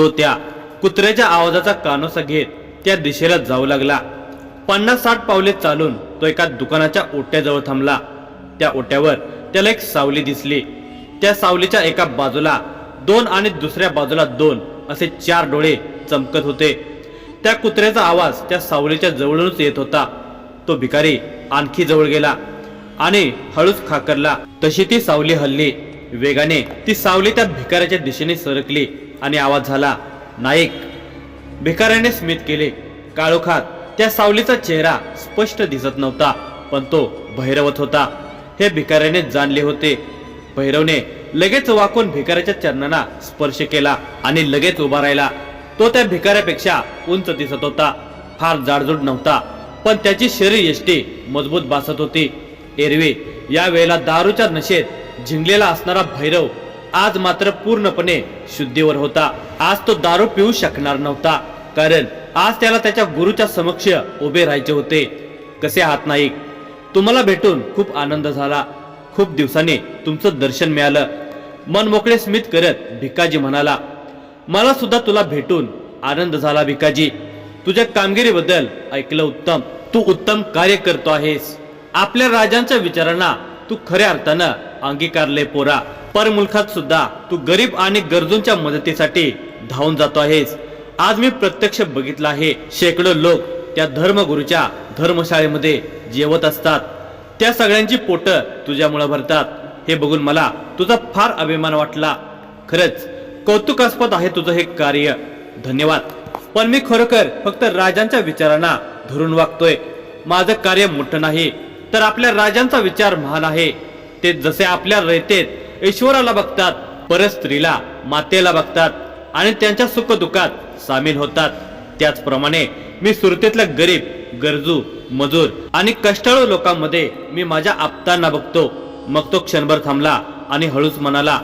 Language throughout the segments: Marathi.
तो त्या कुत्र्याच्या आवाजाचा कानोसा घेत त्या दिशेला जाऊ लागला. पन्नास साठ पावले चालून तो एका दुकानाच्या ओट्याजवळ थांबला. त्या ओट्यावर त्याला एक सावली दिसली. त्या सावलीच्या एका बाजूला दोन आणि दुसऱ्या बाजूला दोन असे चार डोळे चमकत होते. त्या कुत्र्याचा आवाज त्या सावलीच्या जवळूनच येत होता. तो भिकारी आणखी जवळ गेला आणि हळूच खाकरला. तशी ती सावली हल्ली. वेगाने ती सावली त्या भिकाऱ्याच्या दिशेने सरकली. आणि आवाज झाला नाईक. भिकाऱ्याने स्मित केले. काळोखात त्या सावलीचा चेहरा स्पष्ट दिसत नव्हता पण तो भैरवत होता. हे भिकाऱ्याने जाणले होते. भैरवने लगेच वाकून भिकाऱ्याच्या चरणांना स्पर्श केला आणि लगेच उभा राहिला. तो त्या भिकाऱ्यापेक्षा उंच दिसत होता. फार जाडजूड नव्हता पण त्याची शरीर यष्टी मजबूत बासत होती. एरवी या वेळेला दारूच्या नशेत झिंगलेला असणारा भैरव आज मात्र पूर्णपणे शुद्धीवर होता. आज तो दारू पिऊ शकणार नव्हता. कारण आज त्याला त्याच्या गुरुच्या समक्ष उभे राहायचे होते. कसे आहात नाईक? तुम्हाला भेटून खूप आनंद झाला. खूप दिवसांनी तुमचं दर्शन मिळालं. मन मोकळे स्मित करत भिकाजी म्हणाला मला सुद्धा तुला भेटून आनंद झाला भिकाजी तुझ्या कामगिरीबद्दल ऐकलं उत्तम. तू उत्तम कार्य करतो आहेस. आपल्या राजांच्या विचारांना तू खऱ्या अर्थानं अंगीकारले पोरा. परमुलखात सुद्धा तू गरीब आणि गरजूंच्या मदतीसाठी धावून जातो आहेस. आज मी प्रत्यक्ष बघितलं आहे शेकडो लोक त्या धर्मगुरूच्या धर्मशाळेमध्ये जेवत असतात. त्या सगळ्यांची पोट तुझ्यामुळे भरतात. हे बघून मला तुझा फार अभिमान वाटला. खरंच कौतुकास्पद आहे तुझं हे कार्य. धन्यवाद. पण मी खरोखर फक्त राजांच्या विचारांना धरून वागतोय. माझं कार्य मोठं नाही तर आपल्या राजांचा विचार महान आहे. ते जसे आपल्या रयतेत ईश्वराला बघतात परत स्त्रीला मातेला बघतात आणि त्यांच्या सुखदुःखात सामील होतात. त्याचप्रमाणे मी सुरतेतल्या गरीब गरजू मजूर आणि कष्टाळू लोकांमध्ये मी माझ्या आप्तांना बघतो. मग तो क्षणभर थांबला आणि हळूच म्हणाला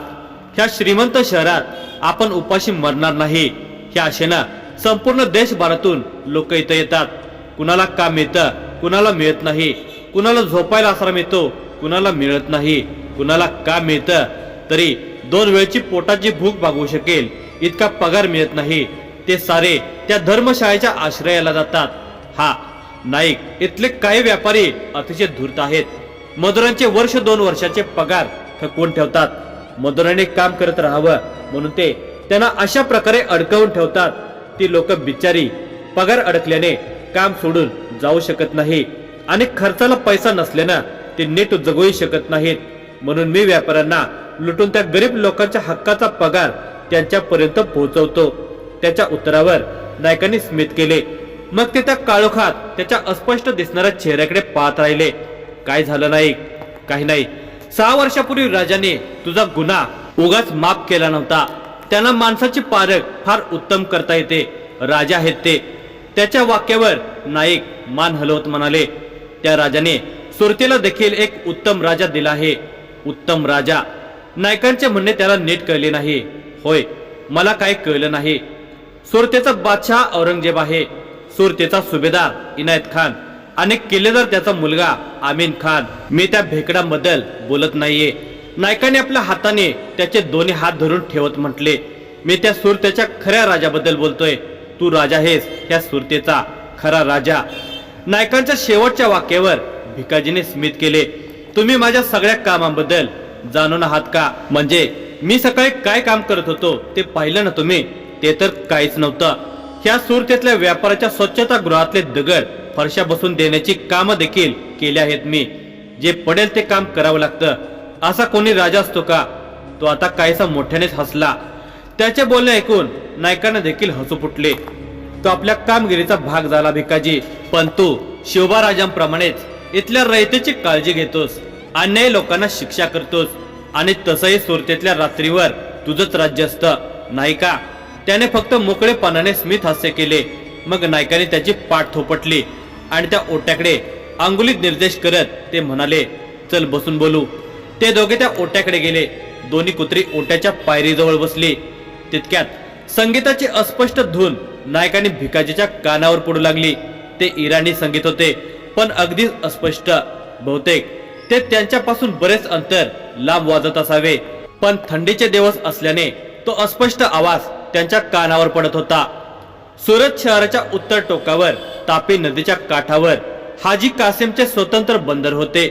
ह्या श्रीमंत शहरात आपण उपाशी मरणार नाही. ह्या आशेनं संपूर्ण देशभरातून लोक इथं येतात. कुणाला काम मिळतं कुणाला मिळत नाही कुणाला झोपायला आसरा मिळतो कुणाला मिळत नाही कुणाला का मिळतं? तरी दोन वेळची पोटाची भूक भागवू शकेल इतका पगार मिळत नाही. ते सारे त्या धर्मशाळेच्या आश्रयाला जातात. हा नाईक इथले काही व्यापारी अतिशय धूर्त आहेत. मजुरांचे वर्ष दोन वर्षाचे पगार थकवून ठेवतात. मजुराने काम करत राहावं म्हणून ते त्यांना अशा प्रकारे अडकवून ठेवतात. ती लोक बिचारी पगार अडकल्याने काम सोडून जाऊ शकत नाही. आणि खर्चाला पैसा नसल्यानं ते नीट जगूही शकत नाहीत. म्हणून मी व्यापाऱ्यांना लुटून त्या गरीब लोकांच्या हक्काचा पगार त्यांच्यापर्यंत पोहोचवतो. त्याच्या उत्तरावर नायकांनी स्मित केले. मग ते त्या काळोखात त्याच्या अस्पष्ट दिसणाऱ्या चेहऱ्याकडे पाहत राहिले. काय झालं नाही? काही नाही. सहा वर्षापूर्वी राजाने तुझा गुन्हा उगाच माफ केला नव्हता. त्यांना माणसाची पारख फार उत्तम करता येते. राजा आहेत ते. त्याच्या वाक्यावर नाईक मान हलवत म्हणाले. त्या राजाने सुरतेला देखील एक उत्तम राजा दिला आहे. उत्तम राजा. नायकांचे म्हणणे त्याला नीट कळले नाही. होय मला काही कळलं नाही. सुरतेचा बादशाह औरंगजेब आहे. सुरतेचा सुभेदार इनायत खान आणि किल्लेदार त्याचा मुलगा आमीन खान. मी त्या भेकडाबद्दल बोलत नाहीये. नायकाने आपल्या हाताने त्याचे दोन्ही हात धरून ठेवत म्हटले मी त्या सुरतेच्या खऱ्या राजाबद्दल बोलतोय. तू राजा हेस त्या सुरतेचा खरा राजा. नायकांच्या शेवटच्या वाक्यावर भिकाजीने स्मित केले तुम्ही माझ्या सगळ्या कामाबद्दल जाणून आहात का? म्हणजे मी सकाळी काय काम करत होतो ते पाहिलं ना तुम्ही? ते तर काहीच नव्हतं. ह्या सुरतेतल्या व्यापाराच्या स्वच्छता गृहातले दगड फरशा बसून देण्याची कामं देखील केली आहेत मी. जे पडेल ते काम करावं लागतं. असा कोणी राजा असतो का? तो आता काहीसा मोठ्यानेच हसला. त्याचे बोलणे ऐकून नायकानं देखील हसू फुटले. तो आपल्या कामगिरीचा भाग झाला भिकाजी. पण तू शिवबा राजांप्रमाणेच इथल्या रयतेची काळजी घेतोस. अन्यायी लोकांना शिक्षा करतोस. आणि तसंही सुरतेतल्या रात्रीवर तुझंच राज्य असतं. नाही का त्याने फक्त मोकळेपणाने स्मित हास्य केले. मग नायकाने त्याची पाठ थोपटली. आणि त्या ओट्याकडे अंगुलीत निर्देश करत ते म्हणाले चल बसून बोलू. ते दोघे त्या ओट्याकडे गेले. दोन्ही कुत्री ओट्याच्या पायरीजवळ बसली. तितक्यात संगीताची अस्पष्ट धून नायकाने भिकाजीच्या कानावर पडू लागली. ते इराणी संगीत होते. पण अगदीच अस्पष्ट. बहुतेक. ते त्यांच्यापासून बरेच अंतर लांब वाजत असावे. पण थंडीचे दिवस असल्याने तो अस्पष्ट आवाज त्यांच्या कानावर पडत होता. सुरत शहराच्या उत्तर टोकावर तापी नदीच्या काठावर हाजी कासिमचे स्वतंत्र बंदर होते.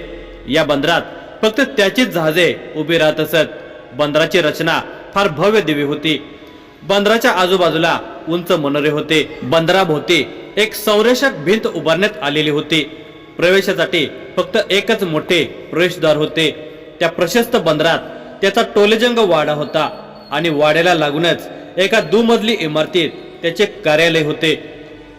या बंदरात फक्त त्याचीच जहाजे उभी राहत असत. बंदराची रचना फार भव्य दिवी होती. बंदराच्या आजूबाजूला उंच मनोरे होते. बंदराभोवती एक संरक्षक भिंत उभारण्यात आलेली होती. प्रवेशासाठी फक्त एकच मोठे प्रवेशद्वार होते. त्या प्रशस्त बंदरात त्याचा टोलेजंग वाडा होता आणि वाड्याला लागूनच एका दुमजली इमारतीत त्याचे कार्यालय होते.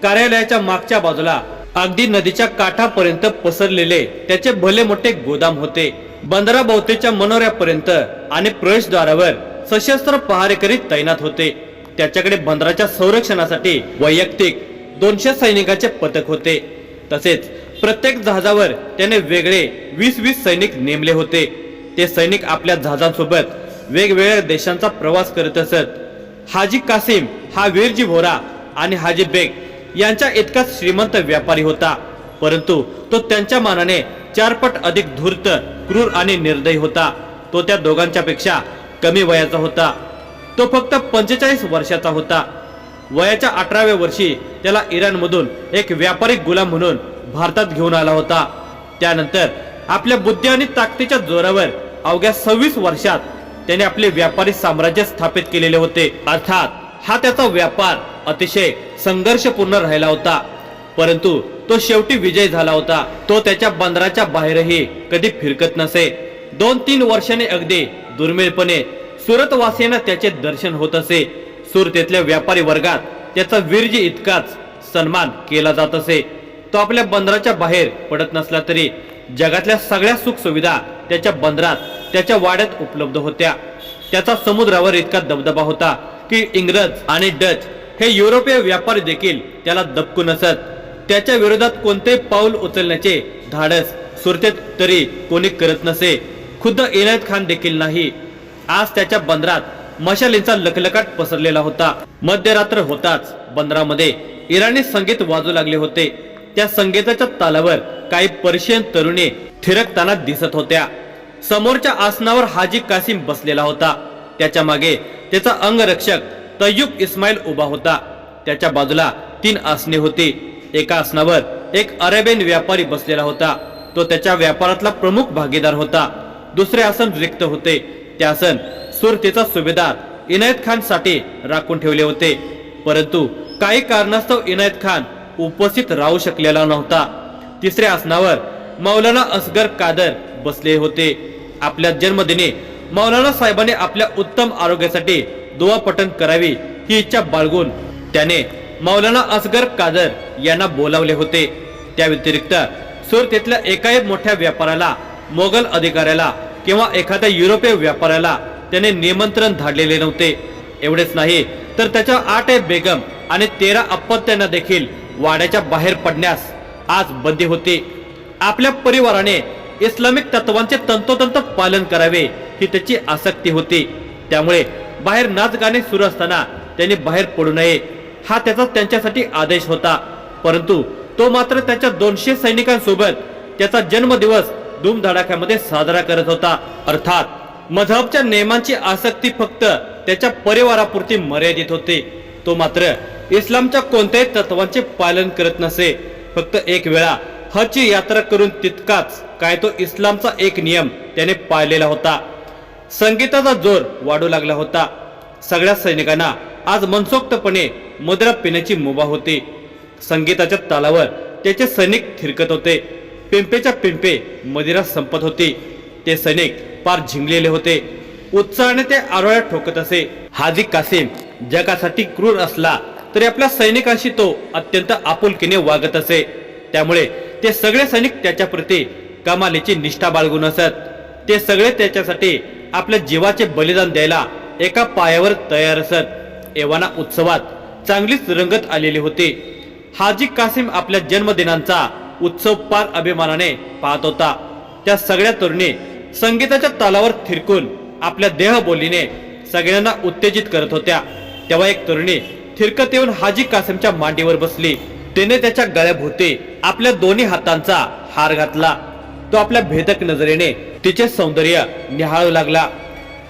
कार्यालयाच्या मागच्या बाजूला अगदी नदीच्या काठापर्यंत पसरलेले त्याचे भले मोठे गोदाम होते. बंदराभोवतीच्या मनोऱ्यापर्यंत आणि प्रवेशद्वारावर सशस्त्र पहारेकरी तैनात होते. त्याच्याकडे बंदराच्या संरक्षणासाठी वैयक्तिक दोनशे सैनिकाचे पथक होते. तसेच प्रत्येक जहाजावर त्याने वेगळे वीस वीस सैनिक नेमले होते. ते सैनिक आपल्या जहाजांसोबत वेगवेगळ्या देशांचा प्रवास करत असत. हाजी कासिम हा वीरजी भोरा आणि हाजी बेग यांच्या इतकाच श्रीमंत व्यापारी होता. परंतु तो त्यांच्या मानाने चारपट अधिक धूर्त क्रूर आणि निर्दयी होता. तो त्या दोघांच्या पेक्षा कमी वयाचा होता. तो फक्त पंचेचाळीस वर्षाचा होता. वयाच्या अठराव्या वर्षी त्याला इराणमधून एक व्यापारी गुलाम म्हणून भारतात घेऊन आला होता. त्यानंतर आपल्या बुद्धी आणि ताकदीच्या जोरावर अवघ्या सव्वीस वर्षात त्याने आपले व्यापारी साम्राज्य स्थापित केलेले होते. अर्थात हा त्याचा व्यापार अतिशय संघर्षपूर्ण राहिला होता. परंतु तो शेवटी विजय झाला होता. तो त्याच्या बंदराच्या बाहेरही कधी फिरकत नसे. दोन तीन वर्षांनी अगदी दुर्मिळपणे सुरतवासियांना त्याचे दर्शन होत असे. सुरतेतल्या व्यापारी वर्गात त्याचा वीरजी इतकाच सन्मान केला जात असे. तो आपल्या बंदराच्या बाहेर पडत नसला तरी जगातल्या सगळ्या सुख सुविधा त्याच्या बंदरात त्याच्या वाड्यात उपलब्ध होत्या. त्याचा समुद्रावर इतका दबदबा होता की इंग्रज आणि डच हे युरोपीय व्यापारी देखील त्याला दबकून असत त्याच्या विरोधात कोणतेही पाऊल उचलण्याचे धाडस सुरतेत तरी कोणी करत नसे. खुद्द इनायत खान देखील नाही. आज त्याच्या बंदरात मशालींचा लखलकाट पसरलेला होता. मध्यरात्र होताच बंदरामध्ये इराणी संगीत वाजू लागले होते. त्या संगीताच्या तालावर काही पर्शियन तरुणी थिरकताना दिसत होत्या. समोरच्या आसनावर हाजी कासिम बसलेला होता. त्याच्यामागे त्याचा अंगरक्षक तयुब इस्माईल उभा होता. त्याच्या बाजूला तीन आसने होती. एका आसनावर एक अरेबियन व्यापारी बसलेला होता. तो त्याच्या व्यापारातला प्रमुख भागीदार होता. दुसरे आसन रिक्त होते. ते आसन सुरतेचा सुभेदार इनायत खानसाठी राखून ठेवले होते. परंतु काही कारणास्तव इनायत खान उपस्थित राहू शकलेला नव्हता. तिसऱ्या आसनावर मौलाना असगर कादर बसले होते. आपल्या जन्मदिनी मौलाना साहेबांनी आपल्या उत्तम आरोग्यासाठी दुवा पठण करावी ही इच्छा बाळगून त्याने मौलाना असगर कादर यांना बोलावले होते. त्या व्यतिरिक्त सुरतेतल्या एक मोठ्या व्यापाऱ्याला मोगल अधिकाऱ्याला किंवा एखाद्या युरोपीय व्यापाऱ्याला त्याने निमंत्रण धाडलेले नव्हते. एवढेच नाही तर त्याच्या आठ बेगम आणि तेरा अपत्यांना देखील वाड्याच्या बाहेर पडण्यास आज बंदी होती. आपल्या परिवाराने इस्लामिक तत्वांचे तंतोतंत पालन करावे ही त्याची आसक्ती होती. त्यामुळे बाहेर नाच गाणे सुरू असताना त्यांनी बाहेर पडू नये हा त्याचा त्यांच्यासाठी आदेश होता. परंतु तो मात्र त्याच्या दोनशे सैनिकांसोबत त्याचा जन्मदिवस धूमधडाक्यामध्ये साजरा करत होता. अर्थात मधबच्या नियमांची आसक्ती फक्त त्याच्या परिवारापुरती मर्यादित होती. तो मात्र इस्लामच्या कोणत्याही तत्वांचे पालन करत नसे. फक्त एक वेळा हजची यात्रा करून तितकाच काय तो इस्लामचा एक नियम त्याने पाळलेला होता. संगीताचा जोर वाढू लागला होता. सगळ्या सैनिकांना आज मनसोक्तपणे मुद्रा पिण्याची मुभा होती. संगीताच्या तालावर त्याचे सैनिक थिरकत होते. पिंपेच्या पिंपे मदिरा संपत होती. ते सैनिक पार झिंगलेले होते. उत्साहाने ते आरोळ्या ठोकत असे. हाजी कासिम जगासाठी क्रूर असला तरी आपल्या सैनिकांशी तो अत्यंत आपुलकीने वागत असे. त्यामुळे ते सगळे सैनिक त्याच्या प्रती कमालीची निष्ठा बाळगून असत. ते सगळे त्याच्यासाठी आपल्या जीवाचे बलिदान द्यायला एका पायावर तयार असत. एव्हाना उत्सवात चांगलीच रंगत आलेली होती. हाजी कासिम आपल्या जन्मदिनांचा उत्सव पार अभिमानाने पाहत होता. त्या सगळ्या तरुणी संगीताच्या तालावर थिरकून आपल्या देहबोलीने सगळ्यांना उत्तेजित करत होत्या. तेव्हा एक तरुणी थिरकत येऊन हाजी कासमच्या मांडीवर बसली. तिने त्याच्या गळ्याभोवती आपल्या दोन्ही हातांचा हार घातला. तो आपल्या भेदक नजरेने तिचे सौंदर्य निहाळू लागला.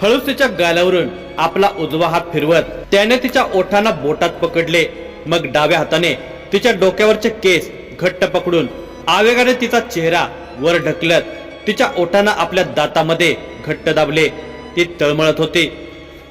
हळूच तिच्या गाल्यावरून आपला उजवा हात फिरवत त्याने तिच्या ओठांना बोटात पकडले. मग डाव्या हाताने तिच्या डोक्यावरचे केस घट्ट पकडून आवेगाने तिचा चेहरा वर ढकलत तिच्या ओठानं आपल्या दातामध्ये घट्ट दाबले. ती तळमळत होती.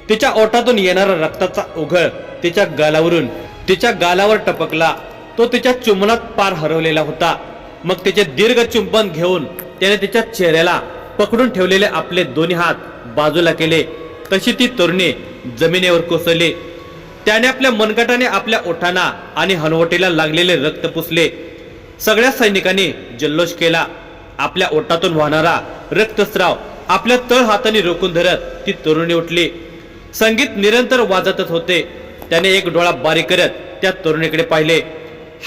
तिच्या ओठातून येणारा रक्ताचा उघळ तिच्या गालावरून तिच्या गालावर टपकला. तो तिच्या चुंबनात पार हरवलेला होता. मग तिचे दीर्घ चुंबन घेऊन त्याने तिच्या चेहऱ्याला पकडून ठेवलेले आपले दोन्ही हात बाजूला केले. तशी ती तरुणी जमिनीवर कोसळली. त्याने आपल्या मनगटाने आपल्या ओठांना आणि हनवटीला लागलेले रक्त पुसले. सगळ्या सैनिकांनी जल्लोष केला. आपल्या ओठातून वाहणारा रक्तस्राव आपल्या तळ हाताने रोखून धरत ती तरुणी उठली. संगीत निरंतर वाजतच होते. त्याने एक डोळा बारीक करत त्या तरुणीकडे पाहिले.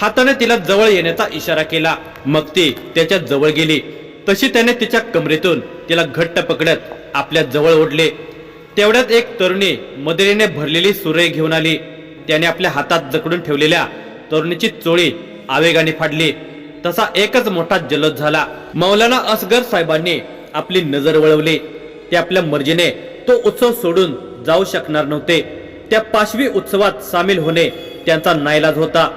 हाताने तिला जवळ येण्याचा इशारा केला. मग ती त्याच्याजवळ गेली. तशी त्याने तिच्या कमरेतून तिला घट्ट पकडत आपल्या जवळ ओढले. तेवढ्यात एक तरुणी मदरीने भरलेली सुरे घेऊन आली. त्याने आपल्या हातात जकडून ठेवलेल्या तरुणीची चोळी आवेगाने फाडली. तसा एकच मोठा जलद झाला. मौलाना असगर साहेबांनी आपली नजर वळवली. ते आपल्या मर्जीने तो उत्सव सोडून जाऊ शकणार नव्हते. त्या पाशवी उत्सवात सामील होणे त्यांचा नाईलाज होता.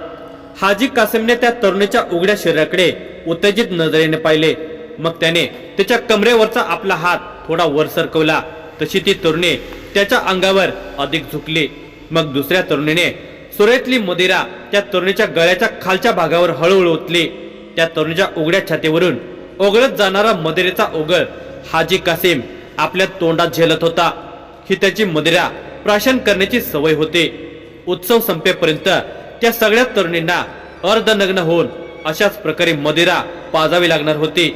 हाजी कासिमने त्या तरुणीच्या उघड्या शरीराकडे उत्तेजित नजरेने पाहिले. मग त्याने त्याच्या कमरेवरचा आपला हात थोडा वर सरकवला. तशी ती तरुणी त्याच्या अंगावर अधिक झुकली. मग दुसऱ्या तरुणीने सुरेतली मदिरा त्या तरुणीच्या गळ्याच्या खालच्या भागावर हळूहळू ओतली. त्या तरुणीच्या उघड्या छातीवरून ओघळत जाणारा मदिरेचा ओघळ हाजी कासिम आपल्या तोंडात झेलत होता. ही त्याची मदिरा प्राशन करण्याची सवय होती. उत्सव संपेपर्यंत त्या सगळ्या तरुणींना अर्धनग्न होऊन अशाच प्रकारे मदिरा पाजावी लागणार होती.